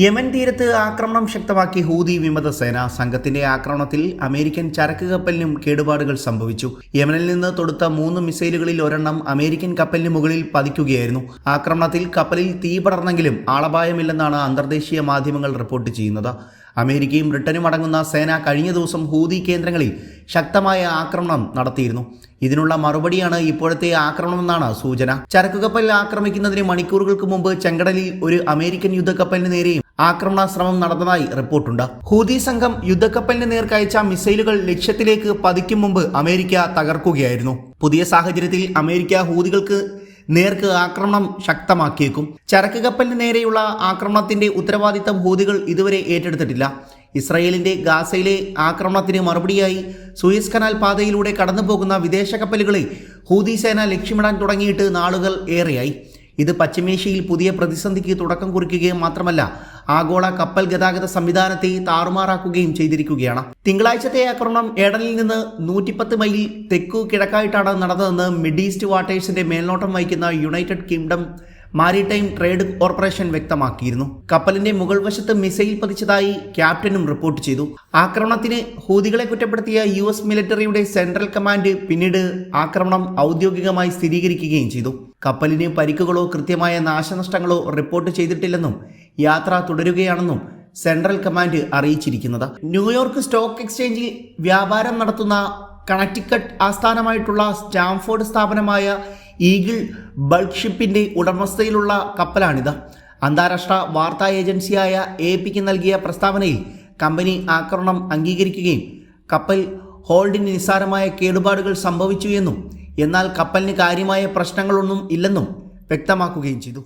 Yemen തീരത്ത് ആക്രമണം ശക്തമാക്കി ഹൂതി വിമത സേന സംഘത്തിന്റെ ആക്രമണത്തിൽ അമേരിക്കൻ ചരക്ക് കപ്പലിനും കേടുപാടുകൾ സംഭവിച്ചു. യമനിൽ നിന്ന് തൊടുത്ത മൂന്ന് മിസൈലുകളിൽ ഒരെണ്ണം അമേരിക്കൻ കപ്പലിന് മുകളിൽ പതിക്കുകയായിരുന്നു. ആക്രമണത്തിൽ കപ്പലിൽ തീ പടർന്നെങ്കിലും ആളപായമില്ലെന്നാണ് അന്തർദേശീയ മാധ്യമങ്ങൾ റിപ്പോർട്ട് ചെയ്യുന്നത്. അമേരിക്കയും ബ്രിട്ടനും അടങ്ങുന്ന സേന കഴിഞ്ഞ ദിവസം ഹൂതി കേന്ദ്രങ്ങളിൽ ശക്തമായ ആക്രമണം നടത്തിയിരുന്നു. ഇതിനുള്ള മറുപടിയാണ് ഇപ്പോഴത്തെ ആക്രമണമെന്നാണ് സൂചന. ചരക്കുകപ്പൽ ആക്രമിക്കുന്നതിന് മണിക്കൂറുകൾക്ക് മുമ്പ് ചെങ്കടലിൽ ഒരു അമേരിക്കൻ യുദ്ധക്കപ്പലിന് നേരെയും ആക്രമണ ശ്രമം നടന്നതായി റിപ്പോർട്ടുണ്ട്. ഹൂതി സംഘം യുദ്ധക്കപ്പലിന് നേർക്കയച്ച മിസൈലുകൾ ലക്ഷ്യത്തിലേക്ക് പതിക്കും മുമ്പ് അമേരിക്ക തകർക്കുകയായിരുന്നു. പുതിയ സാഹചര്യത്തിൽ അമേരിക്ക ഹൂതികൾക്ക് നേർക്ക് ആക്രമണം ശക്തമാക്കിയേക്കും. ചരക്ക് കപ്പലിന് നേരെയുള്ള ആക്രമണത്തിന്റെ ഉത്തരവാദിത്തം ഹൂതികൾ ഇതുവരെ ഏറ്റെടുത്തിട്ടില്ല. ഇസ്രയേലിന്റെ ഗാസയിലെ ആക്രമണത്തിന് മറുപടിയായി സൂയസ് കനാൽ പാതയിലൂടെ കടന്നുപോകുന്ന വിദേശ കപ്പലുകളെ ഹൂതി സേന ലക്ഷ്യമിടാൻ തുടങ്ങിയിട്ട് നാളുകൾ ഏറെയായി. ഇത് പശ്ചിമേഷ്യയിൽ പുതിയ പ്രതിസന്ധിക്ക് തുടക്കം കുറിക്കുകയും മാത്രമല്ല ആഗോള കപ്പൽ ഗതാഗത സംവിധാനത്തെ താറുമാറാക്കുകയും ചെയ്തിരിക്കുകയാണ്. തിങ്കളാഴ്ചത്തെ ആക്രമണം ഏഡനിൽ നിന്ന് നൂറ്റിപ്പത്ത് മൈൽ തെക്കു കിഴക്കായിട്ടാണ് നടന്നതെന്ന് മിഡ് ഈസ്റ്റ് വാട്ടേഴ്സിന്റെ മേൽനോട്ടം വഹിക്കുന്ന United Kingdom maritime trade corporation വ്യക്തമാക്കിയിരുന്നു. കപ്പലിന്റെ മുകൾ വശത്ത് മിസൈൽ പതിച്ചതായി ക്യാപ്റ്റനും റിപ്പോർട്ട് ചെയ്തു. ആക്രമണത്തിന് ഹൂതികളെ കുറ്റപ്പെടുത്തിയ യു എസ് മിലിറ്ററിയുടെ സെൻട്രൽ കമാൻഡ് പിന്നീട് ആക്രമണം ഔദ്യോഗികമായി സ്ഥിരീകരിക്കുകയും ചെയ്തു. കപ്പലിന് പരിക്കുകളോ കൃത്യമായ നാശനഷ്ടങ്ങളോ റിപ്പോർട്ട് ചെയ്തിട്ടില്ലെന്നും യാത്ര തുടരുകയാണെന്നും സെൻട്രൽ കമാൻഡ് അറിയിച്ചിരിക്കുന്നത്. ന്യൂയോർക്ക് സ്റ്റോക്ക് എക്സ്ചേഞ്ചിൽ വ്യാപാരം നടത്തുന്ന കണക്റ്റിക്കട്ട് ആസ്ഥാനമായിട്ടുള്ള സ്റ്റാംഫോർഡ് സ്ഥാപനമായ ഈഗിൾ ബൾക്ക് ഷിപ്പിന്റെ ഉടമസ്ഥയിലുള്ള കപ്പലാണിത്. അന്താരാഷ്ട്ര വാർത്താ ഏജൻസിയായ എ പിക്ക് നൽകിയ പ്രസ്താവനയിൽ കമ്പനി ആക്രമണം അംഗീകരിക്കുകയും കപ്പൽ ഹോൾഡിന് നിസ്സാരമായ കേടുപാടുകൾ സംഭവിച്ചു എന്നും എന്നാൽ കപ്പലിന് കാര്യമായ പ്രശ്നങ്ങളൊന്നും ഇല്ലെന്നും വ്യക്തമാക്കുകയും ചെയ്തു.